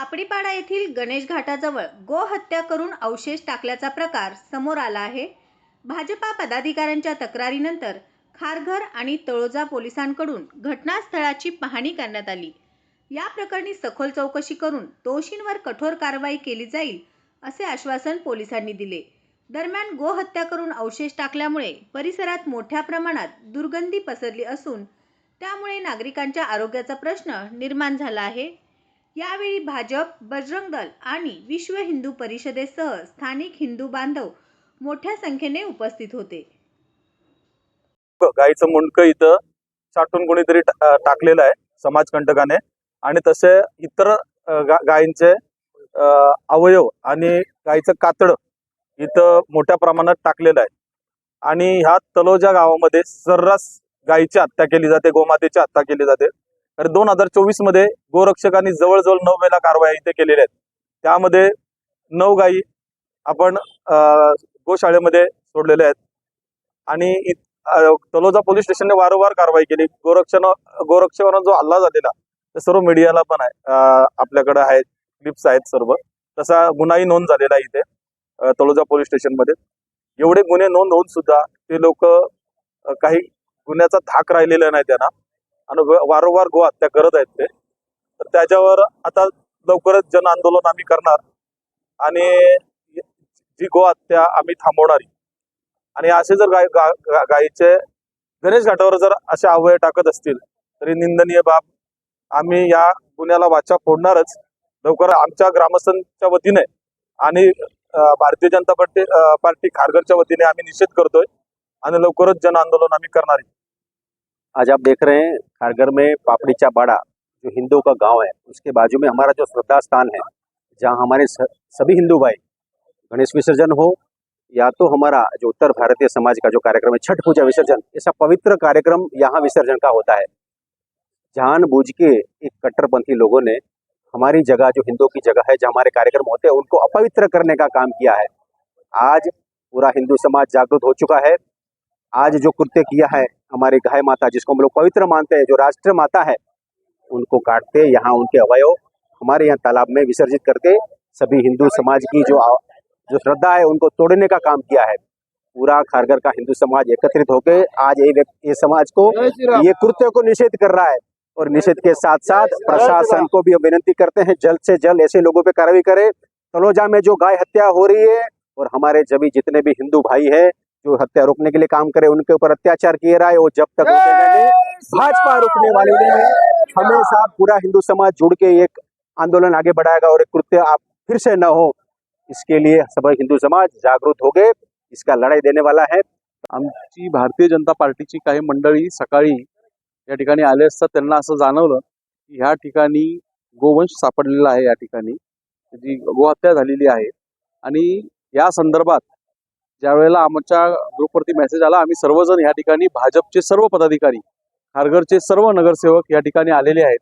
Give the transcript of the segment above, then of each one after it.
पापडीपाडा येथील गणेश घाटाजवळ गोहत्या करून अवशेष टाकल्याचा प्रकार समोर आला आहे. भाजपा पदाधिकाऱ्यांच्या तक्रारीनंतर खारघर आणि तळोजा पोलिसांकडून घटनास्थळाची पाहणी करण्यात आली. या प्रकरणी सखोल चौकशी करून दोषींवर कठोर कारवाई केली जाईल असे आश्वासन पोलिसांनी दिले. दरम्यान गोहत्या करून अवशेष टाकल्यामुळे परिसरात मोठ्या प्रमाणात दुर्गंधी पसरली असून त्यामुळे नागरिकांच्या आरोग्याचा प्रश्न निर्माण झाला आहे. यावेळी भाजप बजरंग दल आणि विश्व हिंदू परिषदेसह स्थानिक हिंदू बांधव मोठ्या संख्येने उपस्थित होते. गायीचं मुंडकं इथं साठून कोणीतरी टाकलेलं आहे समाजकंटकाने. आणि तसे इतर गायींचे अवयव आणि गायीचं कातड इथं मोठ्या प्रमाणात टाकलेलं आहे. आणि ह्या तलोजा गावामध्ये सर्रास गायीची हत्या केली जाते गोमातेची हत्या केली जाते. तर दोन हजार चोवीसमध्ये गोरक्षकांनी जवळजवळ नऊ वेळा कारवाई इथे केलेल्या आहेत. त्यामध्ये नऊ गायी आपण गोशाळेमध्ये सोडलेल्या आहेत. आणि तलोजा पोलीस स्टेशनने वारंवार कारवाई केली. गोरक्षण गोरक्षकांना जो हल्ला झालेला ते सर्व मीडियाला पण आहे आपल्याकडे आहेत क्लिप्स आहेत सर्व. तसा गुन्हाही नोंद झालेला आहे इथे अं, तलोजा पोलीस स्टेशनमध्ये. एवढे गुन्हे नोंद होऊन सुद्धा ते लोक काही गुन्ह्याचा धाक राहिलेला नाही त्यांना. आणि वारंवार गो हत्या करत आहेत ते. तर त्याच्यावर आता लवकरच जन आंदोलन आम्ही करणार. आणि जी गो हत्या आम्ही थांबवणारी. आणि असे जर गाय गा- गा- गायीचे गणेश घाटावर जर असे अवयव टाकत असतील तरी निंदनीय बाब. आम्ही या गुन्ह्याला वाचा फोडणारच. लवकर आमच्या ग्रामस्थांच्या वतीने आणि भारतीय जनता पार्टी पार्टी खारघरच्या वतीने आम्ही निषेध करतोय. आणि लवकरच जन आंदोलन आम्ही करणार. आहे. आज आप देख रहे हैं खारगर में पापड़ीचा बाड़ा जो हिंदुओं का गाँव है, उसके बाजू में हमारा जो श्रद्धा स्थान है, जहाँ हमारे सभी हिंदू भाई गणेश विसर्जन हो, या तो हमारा जो उत्तर भारतीय समाज का जो कार्यक्रम है, छठ पूजा विसर्जन ऐसा पवित्र कार्यक्रम यहाँ विसर्जन का होता है। जान के एक कट्टरपंथी लोगों ने हमारी जगह, जो हिंदुओं की जगह है, जहाँ हमारे कार्यक्रम होते हैं, उनको अपवित्र करने का काम किया है। आज पूरा हिंदू समाज जागरूक हो चुका है। आज जो कृत्य किया है हमारी गाय माता जिसको हम लोग पवित्र मानते हैं जो राष्ट्र माता है उनको काटते यहाँ उनके अवयव हमारे यहाँ तालाब में विसर्जित करके सभी हिंदू समाज की जो जो श्रद्धा है उनको तोड़ने का काम किया है। पूरा खारगर का हिंदू समाज एकत्रित होकर आज ये ये समाज को ये कृत्य को निषेध कर रहा है और निषेध के साथ साथ प्रशासन को भी विनती करते हैं जल्द से जल्द ऐसे लोगों पे कार्रवाई करे। तलोजा में जो गाय हत्या हो रही है और हमारे जब जितने भी हिंदू भाई है जो हत्या रोकने के लिए काम करे उनके ऊपर अत्याचार किए रहा है वो जब तक भाजपा रुकने वाली नहीं है। हमेशा पूरा हिंदू समाज जुड़ के एक आंदोलन आगे बढ़ाएगा और एक कृत्य आप फिर से न हो। इसके लिए सब हिंदू समाज जागरूक हो गए। इसका लड़ाई देने वाला है। आमची भारतीय जनता पार्टीची काही मंडळी सकाळी या ठिकाणी आले असता त्यांना असं जाणवलं की ह्या ठिकाणी गोवंश सापडलेला आहे या ठिकाणी. जी गोहत्या झालेली आहे. आणि या संदर्भात ज्या वेळेला आमच्या ग्रुपवरती मेसेज आला आम्ही सर्वजण या ठिकाणी भाजपचे सर्व पदाधिकारी खारघरचे सर्व नगरसेवक या ठिकाणी आलेले आहेत.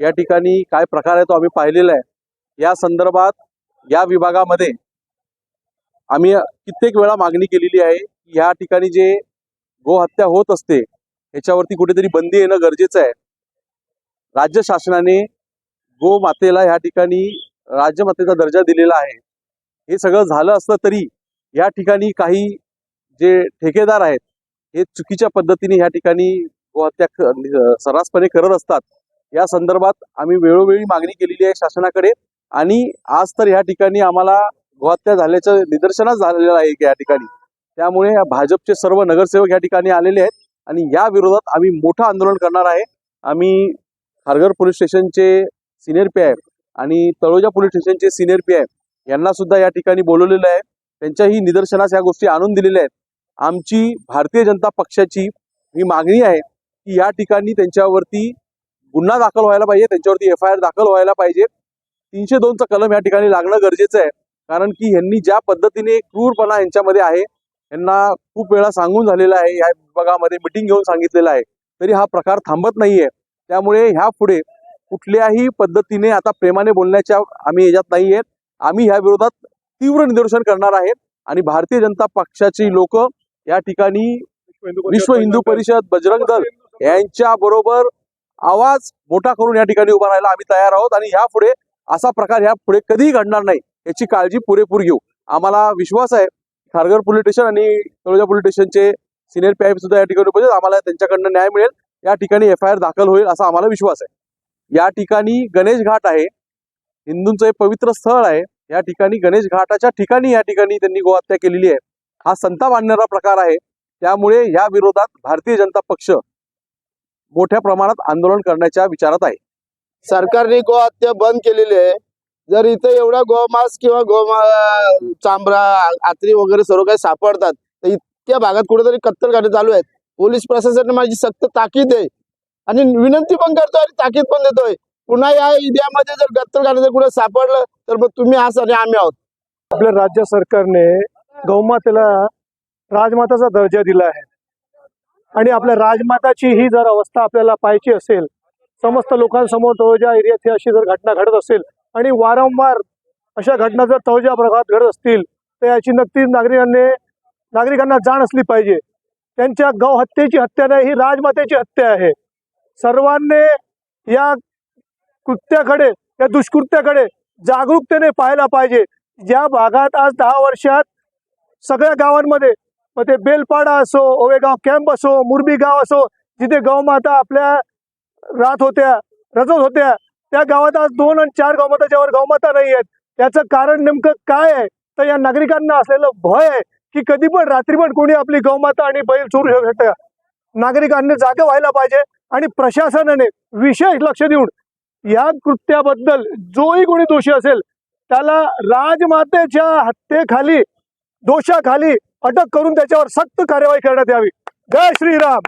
या ठिकाणी काय प्रकार आहे तो आम्ही पाहिलेला आहे. या संदर्भात या विभागामध्ये आम्ही कित्येक वेळा मागणी केलेली आहे की या ठिकाणी जे गोहत्या होत असते ह्याच्यावरती कुठेतरी बंदी येणं गरजेचं आहे. राज्य शासनाने गोमातेला ह्या ठिकाणी राज्यमातेचा दर्जा दिलेला आहे. हे सगळं झालं असलं तरी या ठिकाणी काही जे ठेकेदार आहेत हे चुकीच्या पद्धतीने या ठिकाणी गोहत्या सर्रासपणे करत असतात. या संदर्भात आम्ही वेळोवेळी मागणी केलेली आहे शासनाकडे आणि आज तर या ठिकाणी आम्हाला गोहत्या झाल्याचं निदर्शनास झालेलं आहे या ठिकाणी. त्यामुळे भाजपचे सर्व नगरसेवक या ठिकाणी आलेले आहेत आणि या विरोधात आम्ही मोठं आंदोलन करणार आहे. आम्ही खारघर पोलीस स्टेशनचे सिनियर पी आय आणि तळोजा पोलीस स्टेशनचे सिनियर पी आय यांना सुद्धा या ठिकाणी बोलवलेलं आहे. त्यांच्याही निदर्शनास या गोष्टी आणून दिलेल्या आहेत. आमची भारतीय जनता पक्षाची ही मागणी आहे की या ठिकाणी त्यांच्यावरती गुन्हा दाखल व्हायला पाहिजे त्यांच्यावरती एफ आय आर दाखल व्हायला पाहिजे. तीनशे दोनचा कलम या ठिकाणी लागणं गरजेचं आहे. कारण की ह्यांनी ज्या पद्धतीने क्रूरपणा यांच्यामध्ये आहे यांना खूप वेळा सांगून झालेला आहे या विभागामध्ये मिटिंग घेऊन सांगितलेलं आहे तरी हा प्रकार थांबत नाहीये. त्यामुळे ह्या पुढे कुठल्याही पद्धतीने आता प्रेमाने बोलण्याच्या आम्ही याच्यात नाही आहेत आम्ही ह्या विरोधात तीव्र निदर्शन करणार आहेत. आणि भारतीय जनता पक्षाची लोक या ठिकाणी विश्व हिंदू परिषद बजरंग दल यांच्या बरोबर आवाज मोठा करून या ठिकाणी उभा राहायला आम्ही तयार आहोत आणि ह्या पुढे असा प्रकार ह्या पुढे कधीही घडणार नाही. याची काळजी पुरेपूर घेऊ. आम्हाला विश्वास आहे. खारघर पोलीस स्टेशन आणि तळोजा पोलीस स्टेशनचे सिनियर पी सुद्धा या ठिकाणी उपस्थित आम्हाला त्यांच्याकडनं न्याय मिळेल. या ठिकाणी एफ आय आर दाखल होईल असा आम्हाला विश्वास आहे. या ठिकाणी गणेश घाट आहे. हिंदूंचं एक पवित्र स्थळ आहे. या ठिकाणी गणेश घाटाच्या ठिकाणी या ठिकाणी त्यांनी गोहत्या केलेली आहे. हा संताप आणणारा प्रकार आहे. त्यामुळे या विरोधात भारतीय जनता पक्ष मोठ्या प्रमाणात आंदोलन करण्याच्या विचारात आहे. सरकारने गोहत्या बंद केलेली आहे. जर इथे एवढा गोमांस किंवा गोमा चांबरा आत्री वगैरे सर्व काही सापडतात तर इतक्या भागात कुठेतरी कत्तलखाने चालू आहेत. पोलीस प्रशासनाने माझी सक्त ताकीद आहे. आणि विनंती पण करतोय आणि ताकीद पण देतोय. पुन्हा या एरियामध्ये जर कत्तलखाने जर कुठे सापडलं तर मग तुम्ही आहात आणि आम्ही आहोत. आपल्या राज्य सरकारने गौमातेला राजमाताचा दर्जा दिला आहे. आणि आपल्या राजमाताची ही जर अवस्था आपल्याला पाहायची असेल समस्त लोकांसमोर तळोजा एरियात ही अशी जर घटना घडत असेल आणि वारंवार अशा घटना जर तळोजा भागात घडत असतील तर याची नक्कीच नागरिकांनी नागरिकांना जाण असली पाहिजे. त्यांच्या गौ हत्येची हत्या नाही ही राजमातेची हत्या आहे. सर्वांनी या कृत्याकडे या दुष्कृत्याकडे जागरूकतेने पाहायला पाहिजे. ज्या भागात आज दहा वर्षात सगळ्या गावांमध्ये मग ते बेलपाडा असो ओवेगाव कॅम्प असो मुरबी गाव असो जिथे गौमाता आपल्या राहत होत्या रजत होत्या त्या गावात आज दोन आणि चार गौमाताच्यावर गौमाता नाही आहेत. त्याचं कारण नेमकं काय आहे? तर या नागरिकांना असलेलं भय आहे की कधी पण रात्री पण कोणी आपली गौमाता आणि बैल चोरू शकतं नागरिकांनी जागे व्हायला पाहिजे आणि प्रशासनाने विशेष लक्ष देऊन या कृत्याबद्दल जोही कोणी दोषी असेल त्याला राजमातेच्या हत्येखाली दोषाखाली अटक करून त्याच्यावर सक्त कार्यवाही करण्यात यावी. जय श्रीराम!